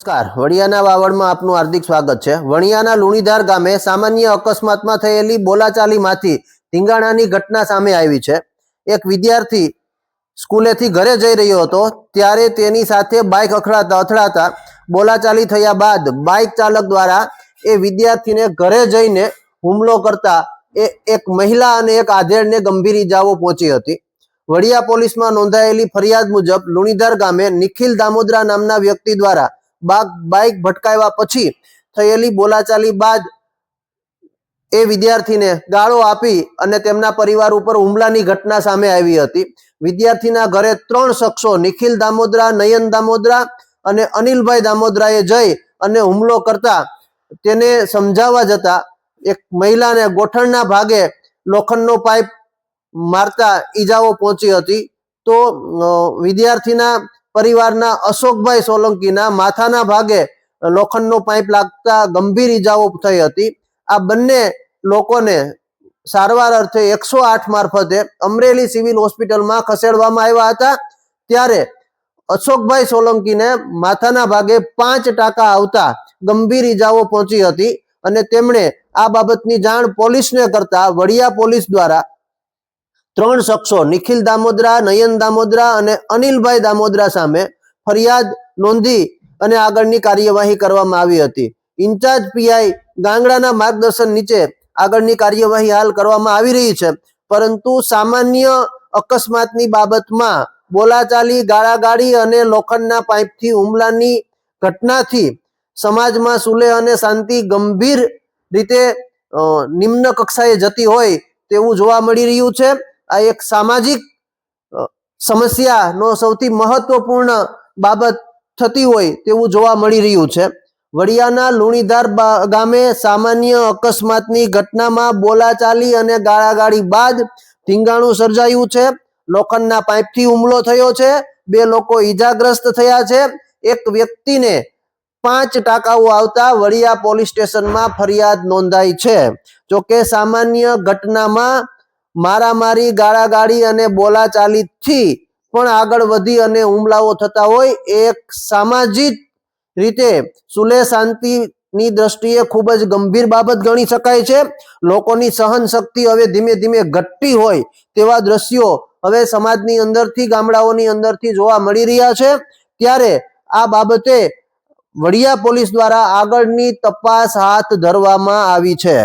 નમસ્કાર. વણિયાના વાવડમાં આપનું હાર્દિક સ્વાગત છે. વણિયાના લુણીધાર ગામે સામાન્ય અકસ્માતમાં થયેલી બોલાચાલીમાંથી ધીંગાણાની ઘટના સામે આવી છે. એક વિદ્યાર્થી સ્કૂલેથી ઘરે જઈ રહ્યો હતો. ત્યારે તેની સાથે બાઇક અથડાતા અથડાતા બોલાચાલી થયા બાદ બાઇક ચાલક દ્વારા એ વિદ્યાર્થીને ઘરે જઈને હુમલો કરતા એ એક મહિલા અને એક આધેડને ગંભીર ઇજાઓ પહોંચી હતી. વડિયા પોલીસમાં નોંધાયેલી ફરિયાદ મુજબ લુણીધાર ગામે નિખિલ દામોદરા નામના વ્યક્તિ દ્વારા બાઇક ભટકાવ્યા પછી થયેલી બોલાચાલી બાદ એ વિદ્યાર્થીને ગાળો આપી અને તેમના પરિવાર ઉપર હુમલાની ઘટના સામે આવી હતી. વિદ્યાર્થીના ઘરે ત્રણ શખ્સો, નિખિલ દામોદરા, નયન દામોદરા અને અનિલભાઈ દામોદરાએ જઈ અને હુમલો કરતા તેને સમજાવવા જતા એક મહિલાને ગોઠણના ભાગે લોખંડનો પાઇપ મારતા ઈજાઓ પહોંચી હતી. તો વિદ્યાર્થીના પરિવારના અશોકભાઈ સોલંકીના માથાના ભાગે લોખંડનો પાઇપ લાગતા ગંભીર ઈજાઓ થઈ હતી. આ બંને લોકોને સારવાર અર્થે એકસો આઠ મારફતે અમરેલી સિવિલ હોસ્પિટલમાં ખસેડવામાં આવ્યા હતા. ત્યારે અશોકભાઈ સોલંકીને માથાના ભાગે પાંચ ટાંકા આવતા ગંભીર ઈજાઓ પહોંચી હતી અને તેમણે આ બાબતની જાણ પોલીસને કરતા વડિયા પોલીસ દ્વારા ત્રણ શખ્સો, નિખિલ દામોદરા, નયન દામોદરા અને અનિલભાઈ દામોદરા સામે ફરિયાદ નોંધી અને આગળની કાર્યવાહી કરવામાં આવી હતી. ઇન્ચાર્જ પીઆઈ ગાંગડાના માર્ગદર્શન નીચે આગળની કાર્યવાહી હાલ કરવામાં આવી રહી છે. પરંતુ સામાન્ય અકસ્માતની બાબતમાં બોલાચાલી, ગાળાગાળી અને લોખંડના પાઇપથી હુમલાની ઘટનાથી સમાજમાં સુલેહ અને શાંતિ ગંભીર રીતે નિમ્ન કક્ષાએ જતી હોય તેવું જોવા મળી રહ્યું છે. આ એક સામાજિક સમસ્યાનો સૌથી મહત્વપૂર્ણ બાબત થતી હોય તેવું જોવા મળી રહ્યું છે. વડિયાના લુણીધાર ગામે સામાન્ય અકસ્માતની ઘટનામાં બોલાચાલી અને ગાળાગાળી બાદ ધીંગાણું સર્જાયું છે. લોખંડના પાઇપથી હુમલો થયો છે. બે લોકો ઈજાગ્રસ્ત થયા છે. એક વ્યક્તિને પાંચ ટાંકાઓ આવતા વડિયા પોલીસ સ્ટેશનમાં ફરિયાદ નોંધાઈ છે. જોકે સામાન્ય ઘટનામાં મારામારી, ગાળાગાળી અને બોલાચાલીથી પણ આગળ વધી અને હુમલાઓ થતા હોય એક સામાજિક રીતે સુલેહ શાંતિની દ્રષ્ટિએ ખૂબ જ ગંભીર બાબત ગણી શકાય છે. લોકોની સહન શક્તિ હવે ધીમે ધીમે ઘટતી હોય તેવા દ્રશ્યો હવે સમાજની અંદરથી, ગામડાઓની અંદરથી જોવા મળી રહ્યા છે. ત્યારે આ બાબતે વડિયા પોલીસ દ્વારા આગળની તપાસ હાથ ધરવામાં આવી છે.